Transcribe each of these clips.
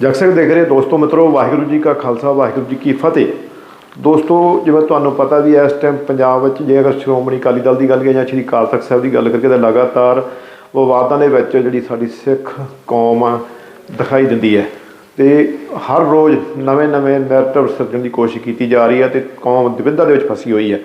ਜਗ ਸਿੰਘ ਦੇਖ ਰਹੇ ਦੋਸਤੋ, ਮਿੱਤਰੋ, ਵਾਹਿਗੁਰੂ ਜੀ ਕਾ ਖਾਲਸਾ, ਵਾਹਿਗੁਰੂ ਜੀ ਕੀ ਫਤਿਹ। ਦੋਸਤੋ, ਜਿਵੇਂ ਤੁਹਾਨੂੰ ਪਤਾ ਵੀ ਇਸ ਟਾਈਮ ਪੰਜਾਬ ਵਿੱਚ ਜੇ ਅਗਰ ਸ਼੍ਰੋਮਣੀ ਅਕਾਲੀ ਦਲ ਦੀ ਗੱਲ ਕਰੀਏ ਜਾਂ ਸ਼੍ਰੀ ਅਕਾਲ ਤਖਤ ਸਾਹਿਬ ਦੀ ਗੱਲ ਕਰੀਏ ਤਾਂ ਲਗਾਤਾਰ ਵਿਵਾਦਾਂ ਦੇ ਵਿੱਚ ਜਿਹੜੀ ਸਾਡੀ ਸਿੱਖ ਕੌਮ ਆ, ਦਿਖਾਈ ਦਿੰਦੀ ਹੈ। ਤੇ ਹਰ ਰੋਜ਼ ਨਵੇਂ-ਨਵੇਂ ਨੈਰੇਟਿਵ ਸਿਰਜਣ ਦੀ ਕੋਸ਼ਿਸ਼ ਕੀਤੀ ਜਾ ਰਹੀ ਹੈ ਤੇ ਕੌਮ ਦੁਵਿਧਾ ਦੇ ਵਿੱਚ ਫਸੀ ਹੋਈ ਹੈ।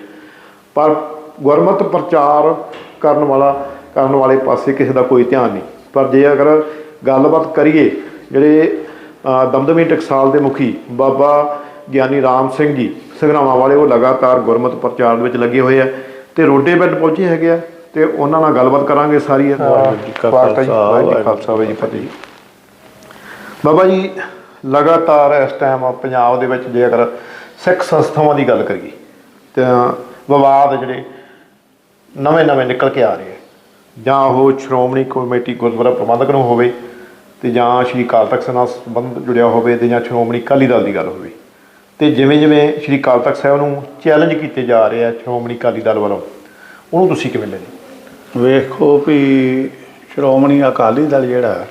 ਪਰ ਗੁਰਮਤ ਪ੍ਰਚਾਰ ਕਰਨ ਵਾਲਾ, ਕਰਨ ਵਾਲੇ ਪਾਸੇ ਕਿਸੇ ਦਾ ਕੋਈ ਧਿਆਨ ਨਹੀਂ। ਪਰ ਜੇ ਅਗਰ ਗੱਲਬਾਤ ਕਰੀਏ, ਜਿਹੜੇ ਦਮਦਮੀ ਟਕਸਾਲ ਦੇ ਮੁਖੀ ਬਾਬਾ ਗਿਆਨੀ ਰਾਮ ਸਿੰਘ ਜੀ ਸੰਗਰਾਵਾਂ ਵਾਲੇ ਉਹ ਲਗਾਤਾਰ ਗੁਰਮਤ ਪ੍ਰਚਾਰ ਦੇ ਵਿੱਚ ਲੱਗੇ ਹੋਏ ਆ ਤੇ ਰੋਡੇ ਪਿੰਡ ਪਹੁੰਚੇ ਹੈਗੇ ਆ ਤੇ ਉਹਨਾਂ ਨਾਲ ਗੱਲਬਾਤ ਕਰਾਂਗੇ ਸਾਰੀ ਵਾਹਿਗੁਰੂ ਜੀ ਖਾਲਸਾ, ਜੀ ਫਤਿਹ। ਬਾਬਾ ਜੀ ਲਗਾਤਾਰ ਇਸ ਟਾਈਮ ਪੰਜਾਬ ਦੇ ਵਿੱਚ ਜੇ ਅਗਰ ਸਿੱਖ ਸੰਸਥਾਵਾਂ ਦੀ ਗੱਲ ਕਰੀਏ ਤਾਂ ਵਿਵਾਦ ਜਿਹੜੇ ਨਵੇਂ-ਨਵੇਂ ਨਿਕਲ ਕੇ ਆ ਰਹੇ ਆ। ਜਾਂ ਉਹ ਸ਼੍ਰੋਮਣੀ ਕਮੇਟੀ ਗੁਰਦੁਆਰਾ ਪ੍ਰਬੰਧਕ ਨੂੰ ਹੋਵੇ ਤੇ ਜਾਂ ਸ਼੍ਰੀ ਅਕਾਲ ਤਖਤ ਨਾਲ ਸੰਬੰਧ ਜੁੜਿਆ ਹੋਵੇ ਤੇ ਜਾਂ ਸ਼੍ਰੋਮਣੀ ਅਕਾਲੀ ਦਲ ਦੀ ਗੱਲ ਹੋਵੇ। ਤੇ ਜਿਵੇਂ ਜਿਵੇਂ ਸ਼੍ਰੀ ਅਕਾਲ ਤਖਤ ਸਾਹਿਬ ਨੂੰ ਚੈਲੰਜ ਕੀਤੇ ਜਾ ਰਹੇ ਆ ਸ਼੍ਰੋਮਣੀ ਅਕਾਲੀ ਦਲ ਵੱਲੋਂ ਉਹਨੂੰ ਤੁਸੀਂ ਕਿਵੇਂ ਲੈਂਦੇ? ਵੇਖੋ ਵੀ ਸ਼੍ਰੋਮਣੀ ਅਕਾਲੀ ਦਲ ਜਿਹੜਾ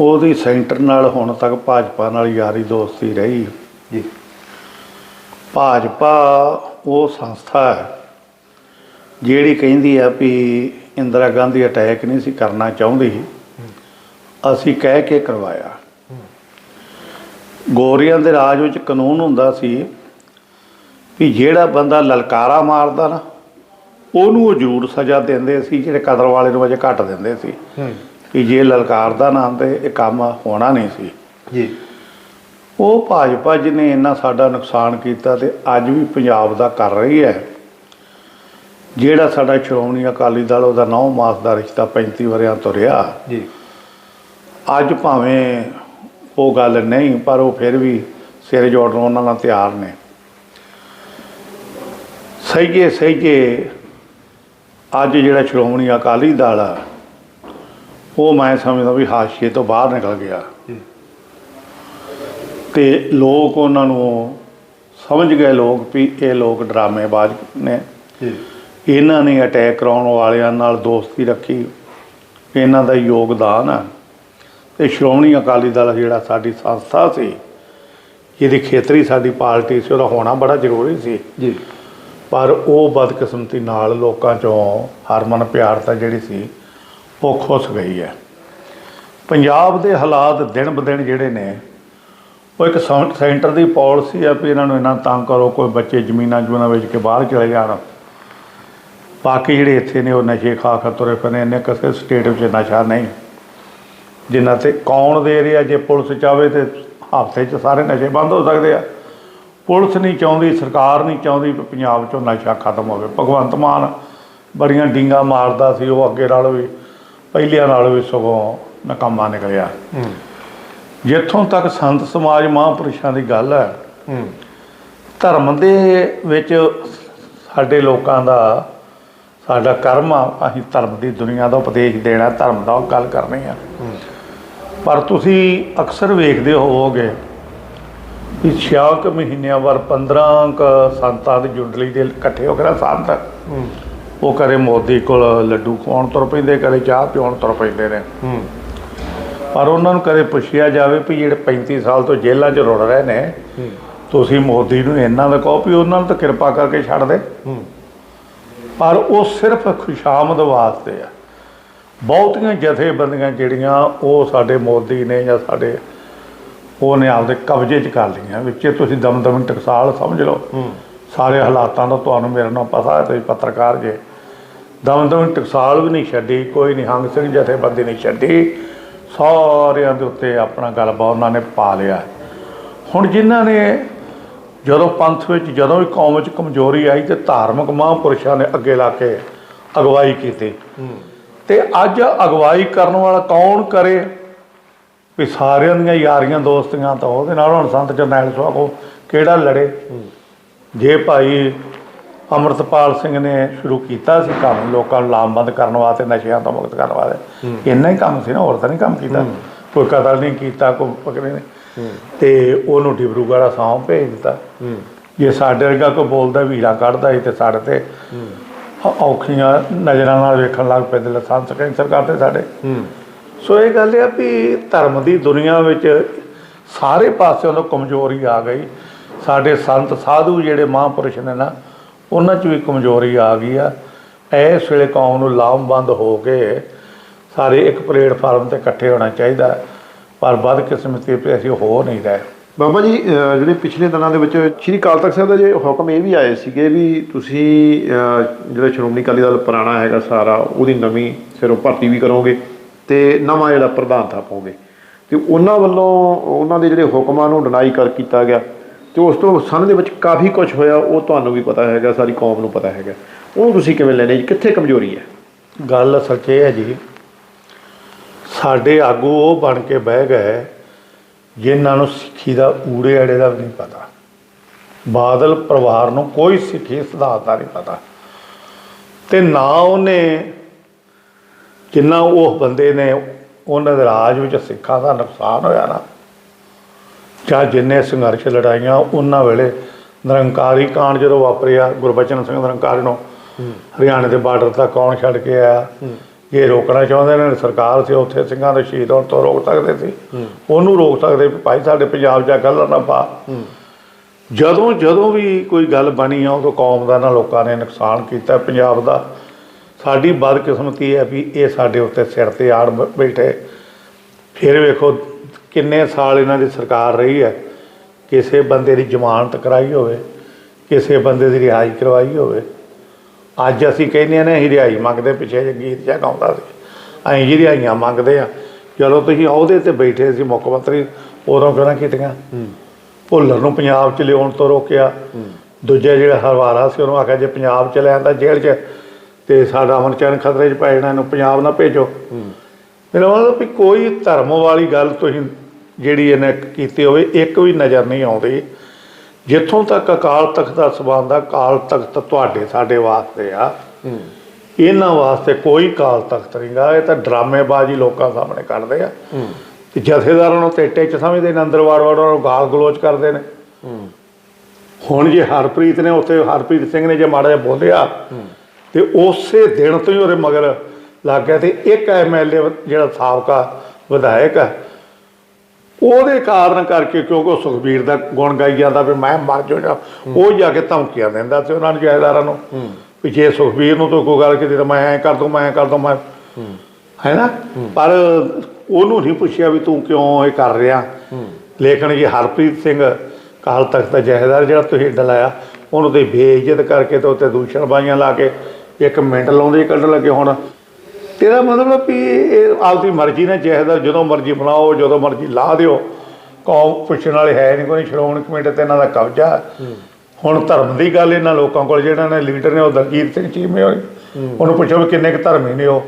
ਉਹਦੀ ਸੈਂਟਰ ਨਾਲ ਹੁਣ ਤੱਕ ਭਾਜਪਾ ਨਾਲ ਯਾਰੀ ਦੋਸਤੀ ਰਹੀ। ਜੀ। ਭਾਜਪਾ ਉਹ ਸੰਸਥਾ ਹੈ ਜਿਹੜੀ ਕਹਿੰਦੀ ਆ ਵੀ ਇੰਦਰਾ ਗਾਂਧੀ ਅਟੈਕ ਨਹੀਂ ਸੀ ਕਰਨਾ ਚਾਹੁੰਦੀ। ਅਸੀਂ ਕਹਿ ਕੇ ਕਰਵਾਇਆ। ਗੋਰੀਆਂ ਦੇ ਰਾਜ ਵਿੱਚ ਕਾਨੂੰਨ ਹੁੰਦਾ ਸੀ ਵੀ ਜਿਹੜਾ ਬੰਦਾ ਲਲਕਾਰਾ ਮਾਰਦਾ ਨਾ ਉਹਨੂੰ ਉਹ ਜ਼ਰੂਰ ਸਜ਼ਾ ਦਿੰਦੇ ਸੀ ਜਿਹੜੇ ਕਦਰ ਵਾਲੇ ਨੂੰ ਅਜੇ ਘੱਟ ਦਿੰਦੇ ਸੀ। ਕਿ ਜੇ ਲਲਕਾਰਦਾ ਨਾ ਤੇ ਇਹ ਕੰਮ ਹੋਣਾ ਨਹੀਂ ਸੀ। ਜੀ। ਉਹ ਭਾਜਪਾ ਜਿਹਨੇ ਇੰਨਾ ਸਾਡਾ ਨੁਕਸਾਨ ਕੀਤਾ ਤੇ ਅੱਜ ਵੀ ਪੰਜਾਬ ਦਾ ਕਰ ਰਹੀ ਹੈ। ਜਿਹੜਾ ਸਾਡਾ ਸ਼੍ਰੋਮਣੀ ਅਕਾਲੀ ਦਲ ਉਹਦਾ 9 ਮਾਸ ਦਾ ਰਿਸ਼ਤਾ 35 ਵਰਿਆਂ ਤੋਂ ਰਿਹਾ। ਜੀ। ਅੱਜ ਭਾਵੇਂ ਉਹ ਗੱਲ ਨਹੀਂ ਪਰ ਉਹ ਫਿਰ ਵੀ ਸਿਰ ਜੋੜਨ ਉਹਨਾਂ ਨਾਲ ਤਿਆਰ ਨੇ। ਸਹੀਏ ਸਹੀਏ ਅੱਜ ਜਿਹੜਾ ਸ਼੍ਰੋਮਣੀ ਅਕਾਲੀ ਦਲ ਆ ਉਹ ਮੈਂ ਸਮਝਦਾ ਵੀ ਹਾਸ਼ੀਏ ਤੋਂ ਬਾਹਰ ਨਿਕਲ ਗਿਆ। ਤੇ ਲੋਕ ਉਹਨਾਂ ਨੂੰ ਸਮਝ ਗਏ ਲੋਕ ਵੀ ਇਹ ਲੋਕ ਡਰਾਮੇਬਾਜ਼ ਨੇ। ਜੀ। ਇਹਨਾਂ ਨੇ ਅਟੈਕ ਕਰਾਉਣ ਵਾਲਿਆਂ ਨਾਲ ਦੋਸਤੀ ਰੱਖੀ। ਇਹਨਾਂ ਦਾ ਯੋਗਦਾਨ ਹੈ ਤੇ ਸ਼੍ਰੋਮਣੀ ਅਕਾਲੀ ਦਲ ਜਿਹੜਾ ਸਾਡੀ ਸੰਸਥਾ ਸੀ ਜਿਹਦੀ ਖੇਤਰੀ ਸਾਡੀ ਪਾਰਟੀ ਸੀ ਉਹਦਾ ਹੋਣਾ ਬੜਾ ਜ਼ਰੂਰੀ ਸੀ। ਜੀ। ਪਰ ਉਹ ਬਦਕਿਸਮਤੀ ਨਾਲ ਲੋਕਾਂ ਚੋਂ ਹਰਮਨ ਪਿਆਰਤਾ ਜਿਹੜੀ ਸੀ ਉਹ ਖੁੱਸ ਗਈ ਹੈ। ਪੰਜਾਬ ਦੇ ਹਾਲਾਤ ਦਿਨ ਬਦਿਨ ਜਿਹੜੇ ਨੇ ਉਹ ਇੱਕ ਸੈਂਟਰ ਦੀ ਪਾਲਿਸੀ ਆ ਵੀ ਇਹਨਾਂ ਨੂੰ ਇਹਨਾਂ ਤੰਗ ਕਰੋ ਕੋਈ ਬੱਚੇ ਜ਼ਮੀਨਾਂ ਜੁਨਾ ਵੇਚ ਕੇ ਬਾਹਰ ਚਲੇ ਜਾਣ। ਬਾਕੀ ਜਿਹੜੇ ਇੱਥੇ ਨੇ ਉਹ ਨਸ਼ੇ ਖਾ ਖਾ ਤੁਰੇ ਪਏ ਨੇ ਕਿਸੇ ਸਟੇਟ ਵਿੱਚ ਨਸ਼ਾ ਨਹੀਂ। ਜਿੰਨਾ ਤੇ ਕੌਣ ਦੇ ਰਿਹਾ ਜੇ ਪੁਲਿਸ ਚਾਵੇ ਤੇ ਹਫ਼ਤੇ 'ਚ ਸਾਰੇ ਨਸ਼ੇ ਬੰਦ ਹੋ ਸਕਦੇ ਆ। ਪੁਲਿਸ ਨਹੀਂ ਚਾਹੁੰਦੀ ਸਰਕਾਰ ਨਹੀਂ ਚਾਹੁੰਦੀ ਵੀ ਪੰਜਾਬ 'ਚੋਂ ਨਸ਼ਾ ਖਤਮ ਹੋਵੇ। ਭਗਵੰਤ ਮਾਨ ਬੜੀਆਂ ਡਿੰਗਾ ਮਾਰਦਾ ਸੀ ਉਹ ਅੱਗੇ ਨਾਲੋਂ ਵੀ ਪਹਿਲਿਆਂ ਨਾਲੋਂ ਵੀ ਸਗੋਂ ਨਕਾਮਾ ਨਿਕਲਿਆ। ਜਿੱਥੋਂ ਤੱਕ ਸੰਤ ਸਮਾਜ ਮਹਾਂਪੁਰਸ਼ਾਂ ਦੀ ਗੱਲ ਹੂੰ। ਧਰਮ ਦੇ ਵਿੱਚ ਸਾਡੇ ਲੋਕਾਂ ਦਾ ਸਾਡਾ ਕਰਮ ਆ ਅਸੀਂ ਧਰਮ ਦੀ ਦੁਨੀਆ ਦਾ ਉਪਦੇਸ਼ ਦੇਣਾ ਧਰਮ ਦਾ ਗੱਲ ਕਰਨੀ ਆ। ਪਰ ਤੁਸੀਂ ਅਕਸਰ ਵੇਖਦੇ ਹੋਵੋਗੇ ਕਿ ਛਿਆ ਕੁ ਮਹੀਨਿਆਂ ਬਾਅਦ 15 ਕ ਸੰਤਾਂ ਦੀ ਜੁੰਡਲੀ ਦੇ ਇਕੱਠੇ ਹੋ ਕੇ ਨਾ ਸੰਤ ਉਹ ਕਰੇ ਮੋਦੀ ਕੋਲ ਲੱਡੂ ਖਵਾਉਣ ਤੁਰ ਪੈਂਦੇ ਕਦੇ ਚਾਹ ਪਿਉਣ ਤੁਰ ਪੈਂਦੇ ਨੇ। ਪਰ ਉਹਨਾਂ ਨੂੰ ਕਦੇ ਪੁੱਛਿਆ ਜਾਵੇ ਵੀ ਜਿਹੜੇ 35 ਸਾਲ ਤੋਂ ਜੇਲ੍ਹਾਂ 'ਚ ਰੁੜ ਰਹੇ ਨੇ ਤੁਸੀਂ ਮੋਦੀ ਨੂੰ ਇੰਨਾ ਦਾ ਕਹੋ ਵੀ ਉਹਨਾਂ ਨੂੰ ਤਾਂ ਕਿਰਪਾ ਕਰਕੇ ਛੱਡ ਦੇ। ਪਰ ਉਹ ਸਿਰਫ ਖੁਸ਼ਾਮਦ ਵਾਸਤੇ ਆ। ਬਹੁਤੀਆਂ ਜਥੇਬੰਦੀਆਂ ਜਿਹੜੀਆਂ ਉਹ ਸਾਡੇ ਮੋਦੀ ਨੇ ਜਾਂ ਸਾਡੇ ਉਹਨੇ ਆਪਦੇ ਕਬਜ਼ੇ 'ਚ ਕਰ ਲਈਆਂ। ਵਿੱਚੇ ਤੁਸੀਂ ਦਮਦਮ ਟਕਸਾਲ ਸਮਝ ਲਓ। ਸਾਰੇ ਹਾਲਾਤਾਂ ਦਾ ਤੁਹਾਨੂੰ ਮੇਰੇ ਨਾਲ ਪਤਾ ਹੈ ਤੁਸੀਂ ਪੱਤਰਕਾਰ ਜੇ। ਦਮਦਮ ਟਕਸਾਲ ਵੀ ਨਹੀਂ ਛੱਡੀ ਕੋਈ ਨਿਹੰਗ ਸਿੰਘ ਜਥੇਬੰਦੀ ਨਹੀਂ ਛੱਡੀ। ਸਾਰਿਆਂ ਦੇ ਉੱਤੇ ਆਪਣਾ ਗਲਬਾ ਉਹਨਾਂ ਨੇ ਪਾ ਲਿਆ। ਹੁਣ ਜਿਨ੍ਹਾਂ ਨੇ ਜਦੋਂ ਪੰਥ ਵਿੱਚ ਜਦੋਂ ਵੀ ਕੌਮ ਵਿੱਚ ਕਮਜ਼ੋਰੀ ਆਈ ਤੇ ਧਾਰਮਿਕ ਮਹਾਂਪੁਰਸ਼ਾਂ ਨੇ ਅੱਗੇ ਲਾ ਕੇ ਅਗਵਾਈ ਕੀਤੀ। ਤੇ ਅੱਜ ਅਗਵਾਈ ਕਰਨ ਵਾਲਾ ਕੌਣ ਕਰੇ? ਵੀ ਸਾਰਿਆਂ ਦੀਆਂ ਯਾਰੀਆਂ ਦੋਸਤੀਆਂ ਤਾਂ ਉਹਦੇ ਨਾਲ ਹੁਣ ਸੰਤ ਜਰਨੈਲ ਸੁਆਗੋ ਕਿਹੜਾ ਲੜੇ? ਜੇ ਭਾਈ ਅਮਰਤਪਾਲ ਸਿੰਘ ਨੇ ਸ਼ੁਰੂ ਕੀਤਾ ਸੀ ਕੰਮ ਲੋਕਾਂ ਨੂੰ ਲਾਮਬੰਦ ਕਰਨ ਵਾਸਤੇ ਨਸ਼ਿਆਂ ਤੋਂ ਮੁਕਤ ਕਰਨ ਵਾਸਤੇ ਇੰਨਾ ਹੀ ਕੰਮ ਸੀ ਨਾ ਹੋਰ ਤਾਂ ਨਹੀਂ ਕੰਮ ਕੀਤਾ। ਕੋਈ ਕਤਲ ਨਹੀਂ ਕੀਤਾ ਕੋਈ ਪਕੜੇ ਨੇ ਤੇ ਉਹਨੂੰ ਡਿਬਰੂਗੜ੍ਹ ਸੌਂ ਭੇਜ ਦਿੱਤਾ। ਜੇ ਸਾਡੇ ਵਰਗਾ ਕੋਈ ਬੋਲਦਾ, ਵੀਰਾ ਕੱਢਦਾ ਸੀ ਤੇ ਸਾਡੇ ਤੇ ਔਖੀਆਂ ਨਜ਼ਰਾਂ ਨਾਲ ਵੇਖਣ ਲੱਗ ਪੈਂਦੇ ਲਾਇਸੈਂਸ ਕੈਂਸਲ ਕਰਦੇ ਸਾਡੇ। ਸੋ ਇਹ ਗੱਲ ਆ ਵੀ ਧਰਮ ਦੀ ਦੁਨੀਆ ਵਿੱਚ ਸਾਰੇ ਪਾਸਿਆਂ ਤੋਂ ਕਮਜ਼ੋਰੀ ਆ ਗਈ। ਸਾਡੇ ਸੰਤ ਸਾਧੂ ਜਿਹੜੇ ਮਹਾਂਪੁਰਸ਼ ਨੇ ਨਾ, ਉਹਨਾਂ 'ਚ ਵੀ ਕਮਜ਼ੋਰੀ ਆ ਗਈ ਆ। ਇਸ ਵੇਲੇ ਕੌਮ ਨੂੰ ਲਾਮਬੰਦ ਹੋ ਕੇ ਸਾਰੇ ਇੱਕ ਪਲੇਟਫਾਰਮ ਤੇ ਇਕੱਠੇ ਹੋਣਾ ਚਾਹੀਦਾ। ਪਰ ਬਦਕਿਸਮਤੀ ਤੇ ਅਸੀਂ ਹੋ ਨਹੀਂ ਰਹੇ। ਬਾਬਾ ਜੀ ਅਹ ਜਿਹੜੇ ਪਿਛਲੇ ਦਿਨਾਂ ਦੇ ਵਿੱਚ ਸ਼੍ਰੀ ਅਕਾਲ ਤਖਤ ਸਾਹਿਬ ਦਾ ਜੇ ਹੁਕਮ ਇਹ ਵੀ ਆਏ ਸੀਗੇ ਵੀ ਤੁਸੀਂ ਅਹ ਜਿਹੜਾ ਸ਼੍ਰੋਮਣੀ ਅਕਾਲੀ ਦਲ ਪੁਰਾਣਾ ਹੈਗਾ ਸਾਰਾ ਉਹਦੀ ਨਵੀਂ ਸਿਰੋਂ ਭਰਤੀ ਵੀ ਕਰੋਗੇ ਤੇ ਨਵਾਂ ਜਿਹੜਾ ਪ੍ਰਧਾਨ ਥਾਪੋਗੇ। ਤੇ ਉਹਨਾਂ ਵੱਲੋਂ ਉਹਨਾਂ ਦੇ ਜਿਹੜੇ ਹੁਕਮਾਂ ਨੂੰ ਡਿਨਾਈ ਕਰ ਕੀਤਾ ਗਿਆ ਤੇ ਉਸ ਤੋਂ ਸੰਨ ਦੇ ਵਿੱਚ ਕਾਫੀ ਕੁਝ ਹੋਇਆ ਉਹ ਤੁਹਾਨੂੰ ਵੀ ਪਤਾ ਹੈਗਾ ਸਾਰੀ ਕੌਮ ਨੂੰ ਪਤਾ ਹੈਗਾ। ਉਹ ਤੁਸੀਂ ਕਿਵੇਂ ਲੈਣੇ ਜੀ? ਕਿੱਥੇ ਕਮਜ਼ੋਰੀ ਹੈ? ਗੱਲ ਸੱਚੇ ਹੈ ਜੀ ਸਾਡੇ ਆਗੂ ਉਹ ਬਣ ਕੇ ਬਹਿ ਗਏ ਜਿਨ੍ਹਾਂ ਨੂੰ ਸਿੱਖੀ ਦਾ ਊੜੇ ਅੜੇ ਦਾ ਵੀ ਨਹੀਂ ਪਤਾ। ਬਾਦਲ ਪਰਿਵਾਰ ਨੂੰ ਕੋਈ ਸਿੱਖੀ ਸਿਧਾਂਤ ਦਾ ਨਹੀਂ ਪਤਾ। ਤੇ ਨਾ ਉਹਨੇ ਜਿੰਨਾ ਉਹ ਬੰਦੇ ਨੇ ਉਹਨਾਂ ਦੇ ਰਾਜ ਵਿੱਚ ਸਿੱਖਾਂ ਦਾ ਨੁਕਸਾਨ ਹੋਇਆ ਨਾ ਜਾਂ ਜਿੰਨੇ ਸੰਘਰਸ਼ ਲੜਾਈਆਂ ਉਹਨਾਂ ਵੇਲੇ ਨਿਰੰਕਾਰੀ ਕਾਂਡ ਜਦੋਂ ਵਾਪਰਿਆ ਗੁਰਬਚਨ ਸਿੰਘ ਨਿਰੰਕਾਰੀ ਨੂੰ ਹਰਿਆਣੇ ਦੇ ਬਾਰਡਰ ਤੱਕ ਕੌਣ ਛੱਡ ਕੇ ਆਇਆ। ਇਹ ਰੋਕਣਾ ਚਾਹੁੰਦੇ ਨੇ, ਸਰਕਾਰ ਸੀ, ਉੱਥੇ ਸਿੰਘਾਂ ਦੇ ਸ਼ਹੀਦ ਹੋਣ ਤੋਂ ਰੋਕ ਸਕਦੇ ਸੀ। ਉਹਨੂੰ ਰੋਕ ਸਕਦੇ ਵੀ ਭਾਈ ਸਾਡੇ ਪੰਜਾਬ 'ਚ ਆਹ ਗੱਲ ਨਾ ਪਾ। ਜਦੋਂ ਜਦੋਂ ਵੀ ਕੋਈ ਗੱਲ ਬਣੀ ਆ, ਉਦੋਂ ਕੌਮ ਦਾ ਨਾ ਲੋਕਾਂ ਨੇ ਨੁਕਸਾਨ ਕੀਤਾ ਪੰਜਾਬ ਦਾ। ਸਾਡੀ ਬਦਕਿਸਮਤੀ ਹੈ ਵੀ ਇਹ ਸਾਡੇ ਉੱਤੇ ਸਿਰ ਤੇ ਆੜ ਬ- ਬੈਠੇ। ਫਿਰ ਵੇਖੋ ਕਿੰਨੇ ਸਾਲ ਇਹਨਾਂ ਦੀ ਸਰਕਾਰ ਰਹੀ ਹੈ। ਕਿਸੇ ਬੰਦੇ ਦੀ ਜ਼ਮਾਨਤ ਕਰਾਈ ਹੋਵੇ, ਕਿਸੇ ਬੰਦੇ ਦੀ ਰਿਹਾਈ ਕਰਵਾਈ ਹੋਵੇ। ਅੱਜ ਅਸੀਂ ਕਹਿੰਦੇ ਨੇ ਰਿਹਾਈ ਮੰਗਦੇ ਪਿੱਛੇ ਜੇ ਗੀਤ ਜਿਹਾ ਗਾਉਂਦਾ ਸੀ। ਅਸੀਂ ਜੀ ਰਿਹਾਈਆਂ ਮੰਗਦੇ ਆ ਚਲੋ ਤੁਸੀਂ ਅਹੁਦੇ ਤੇ ਬੈਠੇ ਸੀ ਮੁੱਖ ਮੰਤਰੀ ਉਦੋਂ ਕਿਹਨਾਂ ਕੀਤੀਆਂ। ਭੁੱਲਰ ਨੂੰ ਪੰਜਾਬ ਚ ਲਿਆਉਣ ਤੋਂ ਰੋਕਿਆ। ਦੂਜੇ ਜਿਹੜਾ ਹਰਵਾਰਾ ਸੀ ਉਹਨੂੰ ਆਖਿਆ ਜੇ ਪੰਜਾਬ ਚ ਲੈ ਆਂਦਾ ਜੇਲ੍ਹ 'ਚ ਤੇ ਸਾਡਾ ਅਮਨਚੈਨ ਖਤਰੇ 'ਚ ਪੈ ਜਾਣਾ ਇਹਨੂੰ ਪੰਜਾਬ ਨਾ ਭੇਜੋ। ਮੇਰਾ ਮਤਲਬ ਵੀ ਕੋਈ ਧਰਮ ਵਾਲੀ ਗੱਲ ਤੁਸੀਂ ਜਿਹੜੀ ਇਹਨੇ ਕੀਤੀ ਹੋਵੇ ਇੱਕ ਵੀ ਨਜ਼ਰ ਨਹੀਂ ਆਉਂਦੀ। ਜਿੱਥੋਂ ਤੱਕ ਅਕਾਲ ਤਖਤ ਦਾ ਸਬੰਧ ਆ ਕਾਲ ਤਖਤ ਤੁਹਾਡੇ, ਸਾਡੇ ਵਾਸਤੇ ਆ। ਇਹਨਾਂ ਵਾਸਤੇ ਕੋਈ ਕਾਲ ਤਖਤ ਨਹੀਂਗਾ ਇਹ ਤਾਂ ਡਰਾਮੇਬਾਜ਼ੀ ਲੋਕਾਂ ਸਾਹਮਣੇ ਕਰਦੇ ਆ। ਤੇ ਜਥੇਦਾਰਾਂ ਨੂੰ ਟੇਟੇ ਚ ਸਮਝਦੇ ਨੇ, ਅੰਦਰ ਵਾੜ ਵਾੜ ਉਹਨਾਂ ਨੂੰ ਗਾਲ ਗਲੋਚ ਕਰਦੇ ਨੇ। ਹੁਣ ਜੇ ਹਰਪ੍ਰੀਤ ਨੇ, ਉੱਥੇ ਹਰਪ੍ਰੀਤ ਸਿੰਘ ਨੇ ਜੇ ਮਾੜਾ ਜਿਹਾ ਬੋਲਿਆ, ਤੇ ਉਸੇ ਦਿਨ ਤੋਂ ਹੀ ਉਹਦੇ ਮਗਰ ਲੱਗ ਗਿਆ ਤੇ ਇੱਕ ਐਮਐਲਏ ਜਿਹੜਾ ਸਾਬਕਾ ਵਿਧਾਇਕ ਆ ਉਹਦੇ ਕਾਰਨ ਕਰਕੇ ਕਿਉਂਕਿ ਉਹ ਸੁਖਬੀਰ ਦਾ ਗੁਣ ਗਾਈ ਜਾਂਦਾ ਵੀ ਮੈਂ ਮਰ ਜਾਣਾ ਉਹ ਜਾ ਕੇ ਧਮਕੀਆਂ ਦਿੰਦਾ ਤੇ ਉਹਨਾਂ ਨੂੰ ਜਾਇਦਾਰਾਂ ਨੂੰ ਵੀ ਜੇ ਸੁਖਬੀਰ ਨੂੰ ਤੋਂ ਕੋਈ ਗੱਲ ਕੀਤੀ ਤਾਂ ਮੈਂ ਐਂ ਕਰ ਦੂੰ ਮੈਂ ਐਂ ਕਰ ਦੂੰ ਮੈਂ ਹੈ। ਨਾ? ਪਰ ਉਹਨੂੰ ਨਹੀਂ ਪੁੱਛਿਆ ਵੀ ਤੂੰ ਕਿਉਂ ਇਹ ਕਰ ਰਿਹਾ? ਲੇਕਿਨ ਜੇ ਹਰਪ੍ਰੀਤ ਸਿੰਘ ਕਾਲ ਤਖਤ ਦਾ ਜਹੇਦਾਰ ਜਿਹੜਾ ਤੁਸੀਂ ਡਲਾਇਆ ਉਹਨੂੰ ਤੇ ਬੇਇੱਜ਼ਤ ਕਰਕੇ ਤੇ ਉੱਤੇ ਦੂਸ਼ਣ ਬਾਈਆਂ ਲਾ ਕੇ ਇੱਕ ਮਿੰਟ ਲਾਉਂਦੇ ਕੱਢਣ ਲੱਗੇ ਹੁਣ। ਤੇਰਾ ਮਤਲਬ ਵੀ ਇਹ ਆਪਦੀ ਮਰਜ਼ੀ ਨਾਲ ਜਹੇਦਾਰ ਜਦੋਂ ਮਰਜ਼ੀ ਬਣਾਓ ਜਦੋਂ ਮਰਜ਼ੀ ਲਾ ਦਿਓ। ਕੌਮ ਪੁੱਛਣ ਵਾਲੇ ਹੈ ਨਹੀਂ ਕੋਈ ਸ਼੍ਰੋਮਣੀ ਕਮੇਟੀ ਤੇ ਇਹਨਾਂ ਦਾ ਕਬਜ਼ਾ। ਹੁਣ ਧਰਮ ਦੀ ਗੱਲ ਇਹਨਾਂ ਲੋਕਾਂ ਕੋਲ ਜਿਹੜਾ ਨੇ ਲੀਡਰ ਨੇ ਉਹ ਦਲਜੀਤ ਸਿੰਘ ਚੀਮੇ ਹੋਏ। ਉਹਨੂੰ ਪੁੱਛੋ ਵੀ ਕਿੰਨੇ ਕੁ ਧਰਮੀ ਨੇ ਉਹ।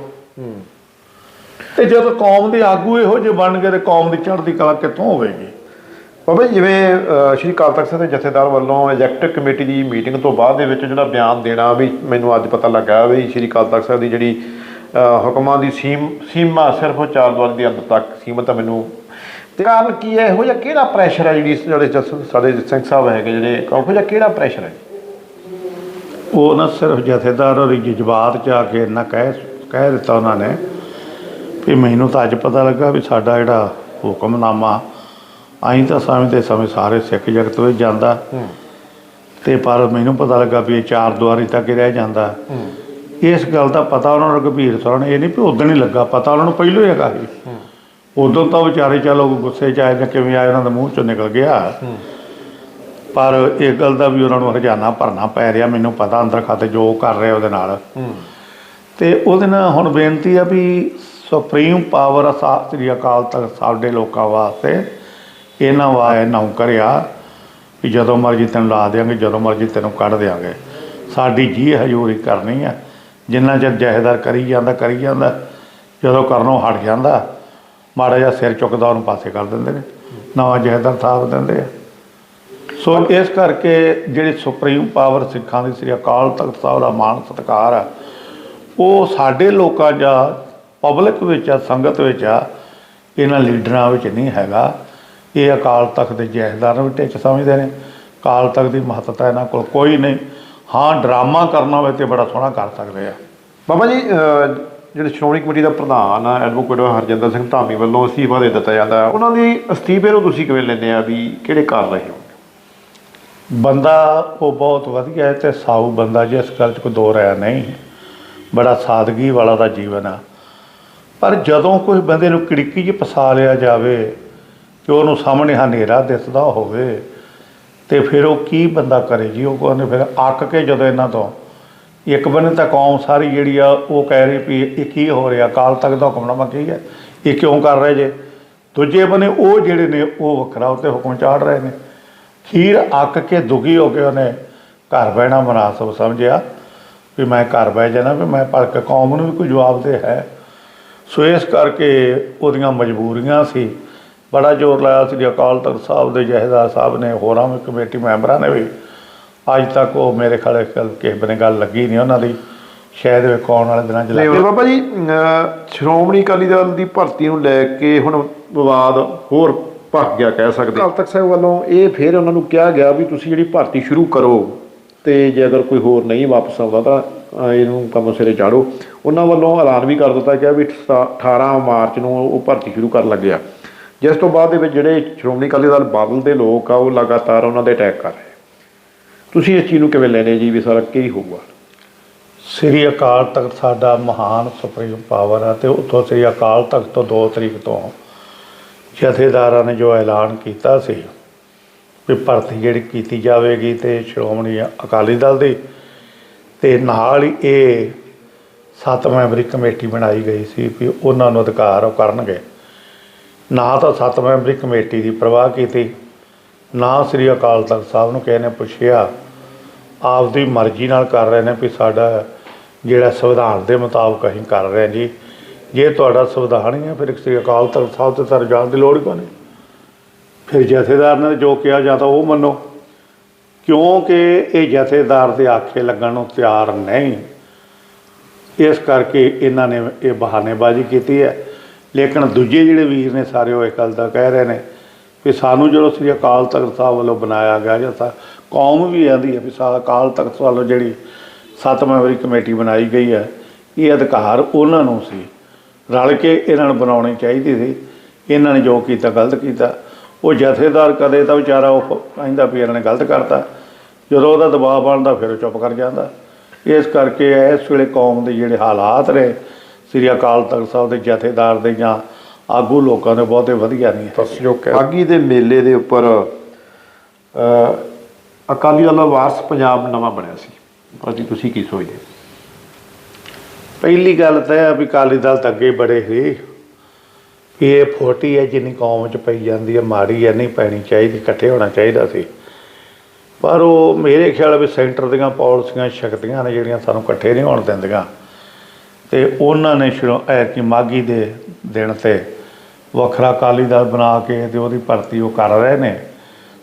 ਤੇ ਜਦੋਂ ਕੌਮ ਦੇ ਆਗੂ ਇਹੋ ਜਿਹੇ ਬਣ ਗਏ ਤੇ ਕੌਮ ਦੀ ਚੜ੍ਹਦੀ ਕਲਾ ਕਿੱਥੋਂ ਹੋਵੇਗੀ? ਬਾਬਾ ਜਿਵੇਂ ਸ਼੍ਰੀ ਅਕਾਲ ਤਖਤ ਸਾਹਿਬ ਦੇ ਜਥੇਦਾਰ ਵੱਲੋਂ ਐਗਜ਼ੈਕਟਿਵ ਕਮੇਟੀ ਦੀ ਮੀਟਿੰਗ ਤੋਂ ਬਾਅਦ ਦੇ ਵਿੱਚ ਜਿਹੜਾ ਬਿਆਨ ਦੇਣਾ ਵੀ ਮੈਨੂੰ ਅੱਜ ਪਤਾ ਲੱਗਾ ਵੀ ਸ਼੍ਰੀ ਅਕਾਲ ਤਖਤ ਸਾਹਿਬ ਦੀ ਜਿਹੜੀ ਹੁਕਮਾਂ ਦੀ ਸੀਮ ਸੀਮਾ ਸਿਰਫ ਚਾਰ ਦੁਆਰ ਦੇ ਅੰਦਰ ਤੱਕ ਸੀਮਤ ਹੈ ਮੈਨੂੰ। ਤੇ ਕਾਰਨ ਕੀ ਹੈ? ਇਹੋ ਜਿਹਾ ਕਿਹੜਾ ਪ੍ਰੈਸ਼ਰ ਹੈ ਜਿਹੜੀ ਜਿਹੜੇ ਜਸ- ਸਾਡੇ ਸਿੰਘ ਸਾਹਿਬ ਹੈਗੇ ਜਿਹੜੇ ਇਹੋ ਜਿਹਾ ਕਿਹੜਾ ਪ੍ਰੈਸ਼ਰ ਹੈ? ਉਹ ਨਾ ਸਿਰਫ ਜਥੇਦਾਰ ਔਰ ਜਜ਼ਬਾਤ ਚ ਆ ਕੇ ਇੰਨਾ ਕਹਿ ਕਹਿ ਦਿੱਤਾ ਉਹਨਾਂ ਨੇ ਵੀ ਮੈਨੂੰ ਤਾਂ ਅੱਜ ਪਤਾ ਲੱਗਾ ਵੀ ਸਾਡਾ ਜਿਹੜਾ ਹੁਕਮਨਾਮਾ ਆਈ ਤਾਂ ਸਮੇਂ ਦੇ ਸਮੇਂ ਸਾਰੇ ਸਿੱਖ ਜਗਤ ਵਿੱਚ ਜਾਂਦਾ। ਤੇ ਪਰ ਮੈਨੂੰ ਪਤਾ ਲੱਗਾ ਵੀ ਇਹ ਚਾਰ ਦੁਆਰੀ ਤੱਕ ਹੀ ਰਹਿ ਜਾਂਦਾ। ਇਸ ਗੱਲ ਦਾ ਪਤਾ ਉਹਨਾਂ ਨੂੰ ਗੰਭੀਰ ਸਰਨ ਇਹ ਨਹੀਂ ਵੀ ਉਦੋਂ ਹੀ ਲੱਗਾ ਪਤਾ ਉਹਨਾਂ ਨੂੰ ਪਹਿਲਾਂ ਹੀ ਹੈਗਾ ਸੀ। ਉਦੋਂ ਤਾਂ ਵਿਚਾਰੇ ਚਲੋ ਗੁੱਸੇ ਚ ਆਏ ਜਾਂ ਕਿਵੇਂ ਆਏ ਉਹਨਾਂ ਦੇ ਮੂੰਹ ਚੋਂ ਨਿਕਲ ਗਿਆ। ਪਰ ਇਹ ਗੱਲ ਦਾ ਵੀ ਉਹਨਾਂ ਨੂੰ ਹਰਜਾਨਾ ਭਰਨਾ ਪੈ ਰਿਹਾ ਮੈਨੂੰ ਪਤਾ ਅੰਦਰ ਖਾਤੇ ਜੋ ਕਰ ਰਿਹਾ ਉਹਦੇ ਨਾਲ। ਤੇ ਉਹਦੇ ਨਾਲ ਹੁਣ ਬੇਨਤੀ ਆ ਵੀ ਸੁਪਰੀਮ ਪਾਵਰ ਸ੍ਰੀ ਅਕਾਲ ਤਖਤ ਸਾਡੇ ਲੋਕਾਂ ਵਾਸਤੇ ਇਹਨਾਂ ਵਾਏ ਨੌਕਰ ਆ ਵੀ ਜਦੋਂ ਮਰਜ਼ੀ ਤੈਨੂੰ ਲਾ ਦੇਾਂਗੇ ਜਦੋਂ ਮਰਜ਼ੀ ਤੈਨੂੰ ਕੱਢ ਦੇਾਂਗੇ ਸਾਡੀ ਜੀ ਹਜ਼ੂਰੀ ਕਰਨੀ ਆ। ਜਿੰਨਾ ਚਿਰ ਜਹੇਦਾਰ ਕਰੀ ਜਾਂਦਾ ਕਰੀ ਜਾਂਦਾ, ਜਦੋਂ ਕਰਨੋਂ ਹਟ ਜਾਂਦਾ, ਮਾੜਾ ਜਿਹਾ ਸਿਰ ਚੁੱਕਦਾ, ਉਹਨੂੰ ਪਾਸੇ ਕਰ ਦਿੰਦੇ ਨੇ, ਨਵਾਂ ਜਹੇਦਾਰ ਥਾਪ ਦਿੰਦੇ ਆ। ਸੋ ਇਸ ਕਰਕੇ ਜਿਹੜੀ ਸੁਪਰੀਮ ਪਾਵਰ ਸਿੱਖਾਂ ਦੀ ਸ੍ਰੀ ਅਕਾਲ ਤਖਤ ਸਾਹਿਬ ਦਾ ਮਾਣ ਸਤਿਕਾਰ ਆ, ਉਹ ਸਾਡੇ ਲੋਕਾਂ ਜਾਂ ਪਬਲਿਕ ਵਿੱਚ ਆ, ਸੰਗਤ ਵਿੱਚ ਆ, ਇਹਨਾਂ ਲੀਡਰਾਂ ਵਿੱਚ ਨਹੀਂ ਹੈਗਾ। ਇਹ ਅਕਾਲ ਤਖਤ ਦੇ ਜਹੇਦਾਰਾਂ ਵਿੱਚ ਟਿੱਚ ਸਮਝਦੇ ਨੇ। ਅਕਾਲ ਤਖਤ ਦੀ ਮਹੱਤਤਾ ਇਹਨਾਂ ਕੋਲ ਕੋਈ ਨਹੀਂ। ਹਾਂ ਡਰਾਮਾ ਕਰਨਾ ਹੋਵੇ ਤੇ ਬੜਾ ਸੋਹਣਾ ਕਰ ਸਕਦੇ ਆ। ਬਾਬਾ ਜੀ ਜਿਹੜੇ ਸ਼੍ਰੋਮਣੀ ਕਮੇਟੀ ਦਾ ਪ੍ਰਧਾਨ ਆ ਐਡਵੋਕੇਟ ਹਰਜਿੰਦਰ ਸਿੰਘ ਧਾਮੀ ਵੱਲੋਂ ਅਸਤੀਫਾ ਦੇ ਦਿੱਤਾ ਜਾਂਦਾ ਉਹਨਾਂ ਦੀ ਅਸਤੀਫੇ ਨੂੰ ਤੁਸੀਂ ਕਿਵੇਂ ਲੈਂਦੇ ਆ ਵੀ ਕਿਹੜੇ ਕਾਰਨ ਰਹੇ ਹੋ? ਬੰਦਾ ਉਹ ਬਹੁਤ ਵਧੀਆ ਹੈ ਤੇ ਸਾਊ ਬੰਦਾ ਜਿਸ ਗੱਲ 'ਚ ਕੋਈ ਦੋ ਰਾਇ ਨਹੀਂ। ਬੜਾ ਸਾਦਗੀ ਵਾਲਾ ਦਾ ਜੀਵਨ ਆ। ਪਰ ਜਦੋਂ ਕੋਈ ਬੰਦੇ ਨੂੰ ਕਿੜਕੀ 'ਚ ਫਸਾ ਲਿਆ ਜਾਵੇ ਕਿ ਉਹਨੂੰ ਸਾਹਮਣੇ ਹਨੇਰਾ ਦਿਸਦਾ ਹੋਵੇ ਤੇ ਫਿਰ ਉਹ ਕੀ ਬੰਦਾ ਕਰੇ ਜੀ? ਉਹ ਕਹਿੰਦੇ ਫਿਰ ਅੱਕ ਕੇ ਜਦੋਂ ਇਹਨਾਂ ਤੋਂ ਇੱਕ ਬੰਨੇ ਤਾਂ ਕੌਮ ਸਾਰੀ ਜਿਹੜੀ ਆ, ਉਹ ਕਹਿ ਰਹੀ ਵੀ ਇਹ ਕੀ ਹੋ ਰਿਹਾ? ਕਾਲ ਤੱਕ ਦਾ ਹੁਕਮਨਾਮਾ ਕੀ ਹੈ? ਇਹ ਕਿਉਂ ਕਰ ਰਹੇ ਜੇ? ਦੂਜੇ ਬੰਨੇ ਉਹ ਜਿਹੜੇ ਨੇ, ਉਹ ਵੱਖਰਾ ਉੱਤੇ ਹੁਕਮ ਚਾੜ ਰਹੇ ਨੇ। ਖੀਰ ਅੱਕ ਕੇ ਦੁਖੀ ਹੋ ਕੇ ਉਹਨੇ ਘਰ ਬਹਿਣਾ ਮਨਾਸਬ ਸਮਝਿਆ ਵੀ ਮੈਂ ਘਰ ਬਹਿ ਜਾਣਾ, ਵੀ ਮੈਂ ਪਰ ਕੌਮ ਨੂੰ ਵੀ ਕੋਈ ਜਵਾਬ ਦੇ ਹੈ। ਸੋ ਇਸ ਕਰਕੇ ਉਹਦੀਆਂ ਮਜਬੂਰੀਆਂ ਸੀ। ਬੜਾ ਜ਼ੋਰ ਲਾਇਆ ਸੀ ਅਕਾਲ ਤਖਤ ਸਾਹਿਬ ਦੇ ਜਹੇਦਾਰ ਸਾਹਿਬ ਨੇ ਹੋਰਾਂ ਵੀ ਕਮੇਟੀ ਮੈਂਬਰਾਂ ਨੇ ਵੀ ਅੱਜ ਤੱਕ ਉਹ ਮੇਰੇ ਖਿਆਲ ਕਿਸੇ ਬਨੇ ਗੱਲ ਲੱਗੀ ਨਹੀਂ ਉਹਨਾਂ ਦੀ। ਸ਼ਾਇਦ ਵੇਖੋ ਆਉਣ ਵਾਲੇ ਦਿਨਾਂ 'ਚ ਲੱਗ। ਬਾਬਾ ਜੀ ਸ਼੍ਰੋਮਣੀ ਅਕਾਲੀ ਦਲ ਦੀ ਭਰਤੀ ਨੂੰ ਲੈ ਕੇ ਹੁਣ ਵਿਵਾਦ ਹੋਰ ਭਖ ਗਿਆ ਕਹਿ ਸਕਦੇ। ਅਕਾਲ ਤਖਤ ਸਾਹਿਬ ਵੱਲੋਂ ਇਹ ਫਿਰ ਉਹਨਾਂ ਨੂੰ ਕਿਹਾ ਗਿਆ ਵੀ ਤੁਸੀਂ ਜਿਹੜੀ ਭਰਤੀ ਸ਼ੁਰੂ ਕਰੋ ਤੇ ਜੇ ਅਗਰ ਕੋਈ ਹੋਰ ਨਹੀਂ ਵਾਪਸ ਆਉਂਦਾ ਤਾਂ ਇਹਨੂੰ ਕੰਮ ਸਿਰੇ ਚਾੜੋ। ਉਹਨਾਂ ਵੱਲੋਂ ਐਲਾਨ ਵੀ ਕਰ ਦਿੱਤਾ ਗਿਆ ਵੀ 18 ਮਾਰਚ ਨੂੰ ਉਹ ਭਰਤੀ ਸ਼ੁਰੂ ਕਰਨ ਲੱਗਿਆ ਜਿਸ ਤੋਂ ਬਾਅਦ ਦੇ ਵਿੱਚ ਜਿਹੜੇ ਸ਼੍ਰੋਮਣੀ ਅਕਾਲੀ ਦਲ ਬਾਦਲ ਦੇ ਲੋਕ ਆ, ਉਹ ਲਗਾਤਾਰ ਉਹਨਾਂ ਦੇ ਅਟੈਕ ਕਰ ਰਹੇ ਤੁਸੀਂ ਇਸ ਚੀਜ਼ ਨੂੰ ਕਿਵੇਂ ਲੈਣੇ ਜੀ ਵੀ ਸਾਰਾ ਕੀ ਹੋਊਗਾ? ਸ੍ਰੀ ਅਕਾਲ ਤਖਤ ਸਾਡਾ ਮਹਾਨ ਸੁਪਰੀਮ ਪਾਵਰ ਆ ਤੇ ਉੱਥੋਂ ਸ੍ਰੀ ਅਕਾਲ ਤਖਤ ਤੋਂ 2 ਤਰੀਕ ਤੋਂ ਜਥੇਦਾਰਾਂ ਨੇ ਜੋ ਐਲਾਨ ਕੀਤਾ ਸੀ ਵੀ ਭਰਤੀ ਜਿਹੜੀ ਕੀਤੀ ਜਾਵੇਗੀ ਤੇ ਸ਼੍ਰੋਮਣੀ ਅਕਾਲੀ ਦਲ ਦੀ ਤੇ ਨਾਲ ਹੀ ਇਹ ਸੱਤ ਮੈਂਬਰੀ ਕਮੇਟੀ ਬਣਾਈ ਗਈ ਸੀ ਵੀ ਉਹਨਾਂ ਨੂੰ ਅਧਿਕਾਰ ਉਹ ਕਰਨਗੇ। ਨਾ ਤਾਂ ਸੱਤ ਮੈਂਬਰੀ ਕਮੇਟੀ ਦੀ ਪ੍ਰਵਾਹ ਕੀਤੀ, ਨਾ ਸ੍ਰੀ ਅਕਾਲ ਤਖਤ ਸਾਹਿਬ ਨੂੰ ਕਿਸੇ ਨੇ ਪੁੱਛਿਆ। ਆਪਦੀ ਮਰਜ਼ੀ ਨਾਲ ਕਰ ਰਹੇ ਨੇ ਵੀ ਸਾਡਾ ਜਿਹੜਾ ਸੰਵਿਧਾਨ ਦੇ ਮੁਤਾਬਕ ਅਸੀਂ ਕਰ ਰਹੇ ਹਾਂ ਜੀ। ਜੇ ਤੁਹਾਡਾ ਸੰਵਿਧਾਨ ਹੀ ਹੈ, ਫਿਰ ਸ੍ਰੀ ਅਕਾਲ ਤਖਤ ਸਾਹਿਬ ਤੇ ਤਾਂ ਜਾਣ ਦੀ ਲੋੜ ਕੋਈ ਨਹੀਂ? ਫਿਰ ਜਥੇਦਾਰ ਨੇ ਜੋ ਕਿਹਾ ਜਾਂ ਤਾਂ ਉਹ ਮੰਨੋ। ਕਿਉਂਕਿ ਇਹ ਜਥੇਦਾਰ ਦੇ ਆਖੇ ਲੱਗਣ ਨੂੰ ਤਿਆਰ ਨਹੀਂ। ਇਸ ਕਰਕੇ ਇਹਨਾਂ ਨੇ ਇਹ ਬਹਾਨੇਬਾਜ਼ੀ ਕੀਤੀ ਹੈ। ਲੇਕਿਨ ਦੂਜੇ ਜਿਹੜੇ ਵੀਰ ਨੇ ਸਾਰੇ ਉਹ ਇਹ ਗੱਲ ਦਾ ਕਹਿ ਰਹੇ ਨੇ ਵੀ ਸਾਨੂੰ ਜਦੋਂ ਸ੍ਰੀ ਅਕਾਲ ਤਖਤ ਸਾਹਿਬ ਵੱਲੋਂ ਬਣਾਇਆ ਗਿਆ ਜਾਂ ਸਾ ਕੌਮ ਵੀ ਆਂਦੀ ਹੈ ਵੀ ਸਾ ਅਕਾਲ ਤਖਤ ਵੱਲੋਂ ਜਿਹੜੀ ਸੱਤ ਮੈਂਬਰੀ ਕਮੇਟੀ ਬਣਾਈ ਗਈ ਹੈ, ਇਹ ਅਧਿਕਾਰ ਉਹਨਾਂ ਨੂੰ ਸੀ। ਰਲ ਕੇ ਇਹਨਾਂ ਨੂੰ ਬਣਾਉਣੀ ਚਾਹੀਦੀ ਸੀ। ਇਹਨਾਂ ਨੇ ਜੋ ਕੀਤਾ, ਗਲਤ ਕੀਤਾ। ਉਹ ਜਥੇਦਾਰ ਕਦੇ ਤਾਂ ਵਿਚਾਰਾ ਉਹ ਕਹਿੰਦਾ ਵੀ ਇਹਨਾਂ ਨੇ ਗਲਤ ਕਰਤਾ। ਜਦੋਂ ਉਹਦਾ ਦਬਾਅ ਬਣਦਾ, ਫਿਰ ਉਹ ਚੁੱਪ ਕਰ ਜਾਂਦਾ। ਇਸ ਕਰਕੇ ਇਸ ਵੇਲੇ ਕੌਮ ਦੇ ਜਿਹੜੇ ਹਾਲਾਤ ਨੇ ਸ੍ਰੀ ਅਕਾਲ ਤਖਤ ਸਾਹਿਬ ਦੇ ਜਥੇਦਾਰ ਦੇ ਜਾਂ ਆਗੂ ਲੋਕਾਂ ਦੇ ਬਹੁਤੇ ਵਧੀਆ ਨਹੀਂ। ਜੋ ਆਗੀ ਦੇ ਮੇਲੇ ਦੇ ਉੱਪਰ ਅ, ਅਕਾਲੀ ਦਲ ਦਾ ਵਾਰਸ ਪੰਜਾਬ ਨਵਾਂ ਬਣਿਆ ਸੀ। ਅਸੀਂ ਤੁਸੀਂ ਕੀ ਸੋਚਦੇ ਹੋ? ਪਹਿਲੀ ਗੱਲ ਤਾਂ ਆ ਵੀ ਅਕਾਲੀ ਦਲ ਤਾਂ ਅੱਗੇ ਬੜੇ ਸੀ। ਇਹ ਫੋਟੀ ਹੈ ਜਿੰਨੀ ਕੌਮ ਚ ਪਈ ਜਾਂਦੀ ਹੈ ਮਾੜੀ ਹੈ ਨਹੀਂ ਪੈਣੀ ਚਾਹੀਦੀ ਇਕੱਠੇ ਹੋਣਾ ਚਾਹੀਦਾ ਸੀ। ਪਰ ਉਹ ਮੇਰੇ ਖਿਆਲ ਵੀ ਸੈਂਟਰ ਦੀਆਂ ਪਾਲਿਸੀਆਂ ਸ਼ਕਤੀਆਂ ਨੇ ਜਿਹੜੀਆਂ ਸਾਨੂੰ ਇਕੱਠੇ ਨਹੀਂ ਹੋਣ ਦਿੰਦੀਆਂ। ਤੇ ਉਹਨਾਂ ਨੇ ਸ਼ੁਰੂ ਐਰਕੀ ਮਾਗੀ ਦੇ ਦਿਨ ਤੇ ਵੱਖਰਾ ਅਕਾਲੀ ਦਲ ਬਣਾ ਕੇ ਤੇ ਉਹਦੀ ਭਰਤੀ ਉਹ ਕਰ ਰਹੇ ਨੇ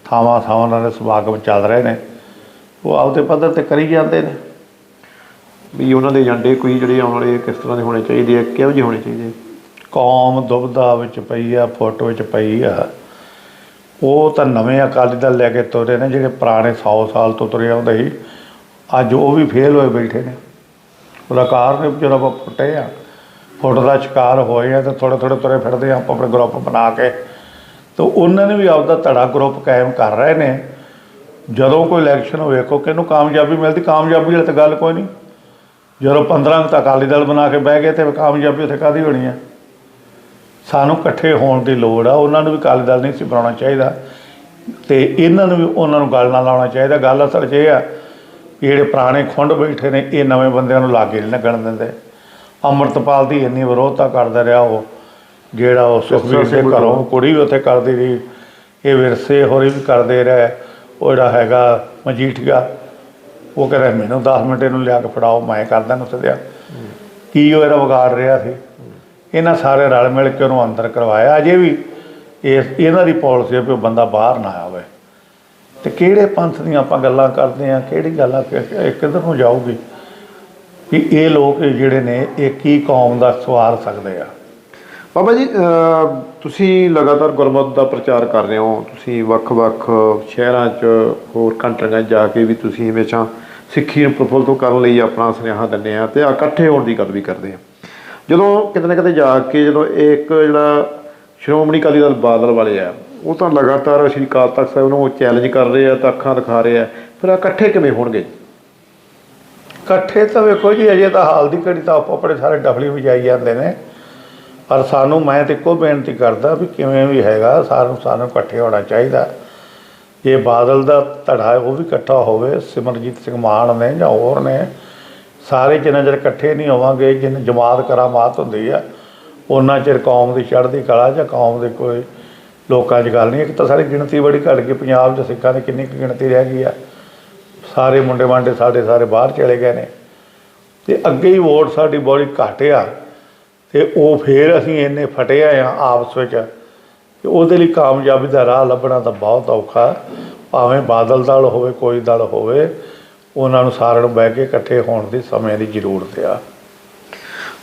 ਥਾਵਾਂ ਥਾਵਾਂ ਨਾਲ ਸਮਾਗਮ ਚੱਲ ਰਹੇ ਨੇ ਉਹ ਆਪਦੇ ਪੱਧਰ ਤੇ ਕਰੀ ਜਾਂਦੇ ਨੇ। ਵੀ ਉਹਨਾਂ ਦੇ ਏਜੰਡੇ ਕੋਈ ਜਿਹੜੇ ਆਉਣ ਵਾਲੇ ਕਿਸ ਤਰ੍ਹਾਂ ਦੇ ਹੋਣੇ ਚਾਹੀਦੇ ਆ ਕਿਹੋ ਜਿਹੇ ਹੋਣੇ ਚਾਹੀਦੇ? ਕੌਮ ਦੁਬਦਾ ਵਿੱਚ ਪਈ ਆ ਫੁੱਟ ਵਿੱਚ ਪਈ ਆ। ਉਹ ਤਾਂ ਨਵੇਂ ਅਕਾਲੀ ਦਲ ਲੈ ਕੇ ਤੁਰੇ ਨੇ ਜਿਹੜੇ ਪੁਰਾਣੇ 100 ਸਾਲ ਤੋਂ ਤੁਰੇ ਆਉਂਦੇ ਸੀ ਅੱਜ ਉਹ ਵੀ ਫੇਲ ਹੋਏ ਬੈਠੇ ਨੇ। ਉਹਦਾ ਨੇ ਜਦੋਂ ਆਪਾਂ ਫੁੱਟੇ ਆ, ਫੁੱਟ ਦਾ ਸ਼ਿਕਾਰ ਹੋਏ ਆ ਤੇ ਥੋੜੇ ਥੋੜੇ ਤੁਰੇ ਫਿਰਦੇ ਆ, ਆਪਾਂ ਆਪਣੇ ਗਰੁੱਪ ਬਣਾ ਕੇ। ਤਾਂ ਉਹਨਾਂ ਨੇ ਵੀ ਆਪਦਾ ਧੜਾ ਗਰੁੱਪ ਕਾਇਮ ਕਰ ਰਹੇ ਨੇ। ਜਦੋਂ ਕੋਈ ਇਲੈਕਸ਼ਨ ਹੋਵੇ ਕੋ ਕਿਹਨੂੰ ਕਾਮਯਾਬੀ ਮਿਲਦੀ, ਕਾਮਯਾਬੀ ਵਾਲੀ ਤਾਂ ਗੱਲ ਕੋਈ ਨਹੀਂ। ਜਦੋਂ 15 ਕੁ ਤਾਂ ਅਕਾਲੀ ਦਲ ਬਣਾ ਕੇ ਬਹਿ ਗਏ, ਤੇ ਕਾਮਯਾਬੀ ਉੱਥੇ ਕਾਦੀ ਹੋਣੀ ਹੈ ਸਾਨੂੰ ਇਕੱਠੇ ਹੋਣ ਦੀ ਲੋੜ ਆ, ਉਹਨਾਂ ਨੂੰ ਵੀ ਅਕਾਲੀ ਦਲ ਨਹੀਂ ਸੀ ਬਣਾਉਣਾ ਚਾਹੀਦਾ। ਤੇ ਇਹਨਾਂ ਨੂੰ ਵੀ ਉਹਨਾਂ ਨੂੰ ਗੱਲ ਨਾਲ ਲਾਉਣਾ ਚਾਹੀਦਾ। ਗੱਲ ਅਸਲ 'ਚ ਇਹ ਆ ਵੀ ਜਿਹੜੇ ਪੁਰਾਣੇ ਖੁੰਡ ਬੈਠੇ ਨੇ ਇਹ ਨਵੇਂ ਬੰਦਿਆਂ ਨੂੰ ਲਾਗੇ ਨਹੀਂ ਲੱਗਣ ਦਿੰਦੇ। ਅੰਮ੍ਰਿਤਪਾਲ ਦੀ ਇੰਨੀ ਵਿਰੋਧਤਾ ਕਰਦਾ ਰਿਹਾ ਉਹ ਜਿਹੜਾ ਉਹ ਸੁਖਬੀਰ ਦੇ ਘਰੋਂ ਕੁੜੀ ਵੀ ਉੱਥੇ ਕਰਦੀ ਰਹੀ। ਇਹ ਵਿਰਸੇ ਹੋਰੀ ਵੀ ਕਰਦੇ ਰਹੇ। ਉਹ ਜਿਹੜਾ ਹੈਗਾ ਮਜੀਠੀਆ ਉਹ ਕਹਿੰਦਾ ਮੈਨੂੰ 10 ਮਿੰਟ ਇਹਨੂੰ ਲਿਆ ਕੇ ਫੜਾਓ ਮੈਂ ਕਰਦਾ ਨੂੰ ਸਦਿਆ ਕੀ ਉਹ ਇਹਦਾ ਵਿਗਾੜ ਰਿਹਾ ਸੀ? ਇਹਨਾਂ ਸਾਰੇ ਰਲ ਮਿਲ ਕੇ ਉਹਨੂੰ ਅੰਦਰ ਕਰਵਾਇਆ। ਅਜੇ ਵੀ ਇਸ ਇਹਨਾਂ ਦੀ ਪਾਲਿਸੀ ਹੈ ਉਹ ਬੰਦਾ ਬਾਹਰ ਨਾ ਆਵੇ। ਤੇ ਕਿਹੜੇ ਪੰਥ ਦੀਆਂ ਆਪਾਂ ਗੱਲਾਂ ਕਰਦੇ ਆ ਕਿਹੜੀ ਗੱਲ ਆ ਕਿੱਧਰ ਨੂੰ ਜਾਊਗੀ? ਵੀ ਇਹ ਲੋਕ ਜਿਹੜੇ ਨੇ, ਇਹ ਕੀ ਕੌਮ ਦਾ ਸਵਾਰ ਸਕਦੇ ਆ? ਬਾਬਾ ਜੀ ਤੁਸੀਂ ਲਗਾਤਾਰ ਗੁਰਮਤਿ ਦਾ ਪ੍ਰਚਾਰ ਕਰ ਰਹੇ ਹੋ। ਤੁਸੀਂ ਵੱਖ-ਵੱਖ ਸ਼ਹਿਰਾਂ 'ਚ, ਹੋਰ ਕੰਟਰੀਆਂ 'ਚ ਜਾ ਕੇ ਵੀ ਤੁਸੀਂ ਹਮੇਸ਼ਾ ਸਿੱਖੀ ਨੂੰ ਪ੍ਰਫੁੱਲਤ ਕਰਨ ਲਈ ਆਪਣਾ ਸੁਨੇਹਾ ਦਿੰਦੇ ਆ ਤੇ ਇਕੱਠੇ ਹੋਣ ਦੀ ਗੱਲ ਵੀ ਕਰਦੇ ਆ। ਜਦੋਂ ਕਿਤੇ ਨਾ ਕਿਤੇ ਜਾ ਕੇ, ਜਦੋਂ ਇਹ ਇੱਕ ਜਿਹੜਾ ਸ਼੍ਰੋਮਣੀ ਅਕਾਲੀ ਦਲ ਬਾਦਲ ਵਾਲੇ ਆ ਉਹ ਤਾਂ ਲਗਾਤਾਰ ਸ਼੍ਰੀ ਅਕਾਲ ਤਖਤ ਸਾਹਿਬ ਨੂੰ ਚੈਲੰਜ ਕਰ ਰਹੇ ਆ, ਤਾਂ ਅੱਖਾਂ ਦਿਖਾ ਰਹੇ ਆ। ਫਿਰ ਇਕੱਠੇ ਕਿਵੇਂ ਹੋਣਗੇ? ਇਕੱਠੇ ਤਾਂ ਵੇਖੋ ਜੀ, ਅਜੇ ਤਾਂ ਹਾਲ ਦੀ ਘੜੀ ਤਾਂ ਆਪੋ ਆਪਣੇ ਸਾਰੇ ਡਫਲੀ ਵਜਾਈ ਜਾਂਦੇ ਨੇ। ਪਰ ਸਾਨੂੰ ਮੈਂ ਤੇ ਇੱਕੋ ਬੇਨਤੀ ਕਰਦਾ ਵੀ ਕਿਵੇਂ ਵੀ ਹੈਗਾ ਸਾਨੂੰ ਸਾਨੂੰ ਇਕੱਠੇ ਹੋਣਾ ਚਾਹੀਦਾ। ਇਹ ਬਾਦਲ ਦਾ ਧੜਾ ਉਹ ਵੀ ਇਕੱਠਾ ਹੋਵੇ, ਸਿਮਰਜੀਤ ਸਿੰਘ ਮਾਨ ਨੇ ਜਾਂ ਹੋਰ ਨੇ, ਸਾਰੇ ਜਿੰਨਾ ਚਿਰ ਇਕੱਠੇ ਨਹੀਂ ਹੋਵਾਂਗੇ, ਜਿੰਨ ਜਮਾਤ ਕਰਾਮਾਤ ਹੁੰਦੀ ਆ ਉਹਨਾਂ ਚਿਰ ਕੌਮ ਦੀ ਚੜ੍ਹਦੀ ਕਲਾ ਜਾਂ ਕੌਮ ਦੇ ਕੋਈ ਲੋਕਾਂ 'ਚ ਗੱਲ ਨਹੀਂ, ਇੱਕ ਤਾਂ ਸਾਡੀ ਗਿਣਤੀ ਬੜੀ ਘਟ ਗਈ, ਪੰਜਾਬ 'ਚ ਸਿੱਖਾਂ ਦੀ ਕਿੰਨੀ ਕੁ ਗਿਣਤੀ ਰਹਿ ਗਈ ਆ। ਸਾਰੇ ਮੁੰਡੇ ਮਾਂਡੇ ਸਾਡੇ ਸਾਰੇ ਬਾਹਰ ਚਲੇ ਗਏ ਨੇ। ਤੇ ਅੱਗੇ ਹੀ ਵੋਟ ਸਾਡੀ ਬੜੀ ਘੱਟ ਆ, ਤੇ ਉਹ ਫੇਰ ਅਸੀਂ ਇੰਨੇ ਫਟੇ ਆ ਆਪਸ ਵਿੱਚ। ਤੇ ਉਹਦੇ ਲਈ ਕਾਮਯਾਬੀ ਦਾ ਰਾਹ ਲੱਭਣਾ ਤਾਂ ਬਹੁਤ ਔਖਾ, ਭਾਵੇਂ ਬਾਦਲ ਦਲ ਹੋਵੇ, ਕੋਈ ਦਲ ਹੋਵੇ, ਉਹਨਾਂ ਨੂੰ ਸਾਰਿਆਂ ਨੂੰ ਬਹਿ ਕੇ ਇਕੱਠੇ ਹੋਣ ਦੀ ਸਮੇਂ ਦੀ ਜ਼ਰੂਰਤ ਆ।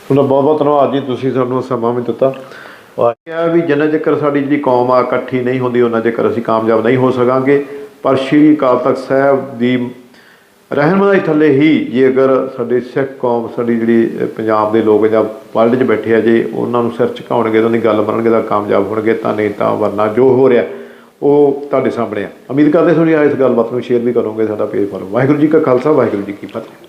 ਤੁਹਾਡਾ ਬਹੁਤ ਬਹੁਤ ਧੰਨਵਾਦ ਜੀ, ਤੁਸੀਂ ਸਾਨੂੰ ਸਮਾਂ ਵੀ ਦਿੱਤਾ। ਕਿਹਾ ਵੀ ਜਿੰਨਾ ਚਿਰ ਸਾਡੀ ਜਿਹੜੀ ਕੌਮ ਆ ਇਕੱਠੀ ਨਹੀਂ ਹੁੰਦੀ, ਉਹਨਾਂ ਚਿਰ ਅਸੀਂ ਕਾਮਯਾਬ ਨਹੀਂ ਹੋ ਸਕਾਂਗੇ। ਪਰ ਸ਼੍ਰੀ ਅਕਾਲ ਤਖਤ ਸਾਹਿਬ ਦੀ ਰਹਿਨਮਾਈ ਥੱਲੇ ਹੀ ਜੇ ਅਗਰ ਸਾਡੀ ਸਿੱਖ ਕੌਮ, ਸਾਡੀ ਜਿਹੜੀ ਪੰਜਾਬ ਦੇ ਲੋਕ ਜਾਂ ਵਰਲਡ 'ਚ ਬੈਠੇ ਆ, ਜੇ ਉਹਨਾਂ ਨੂੰ ਸਿਰ ਝੁਕਾਉਣਗੇ ਤਾਂ ਦੀ ਗੱਲ ਮੰਨਣਗੇ ਤਾਂ ਕਾਮਯਾਬ ਹੋਣਗੇ, ਤਾਂ ਨਹੀਂ ਤਾਂ ਵਰਨਾ ਜੋ ਹੋ ਰਿਹਾ, ਉਹ ਤੁਹਾਡੇ ਸਾਹਮਣੇ ਆ। ਉਮੀਦ ਕਰਦੇ ਸੁਣੀ ਤੁਸੀਂ ਇਸ ਗੱਲਬਾਤ ਨੂੰ ਸ਼ੇਅਰ ਵੀ ਕਰੋਗੇ, ਸਾਡਾ ਪੇਜ ਫੋਲੋ ਵਾਹਿਗੁਰੂ ਜੀ ਕਾ ਖਾਲਸਾ, ਵਾਹਿਗੁਰੂ ਜੀ ਕੀ ਫਤਿਹ।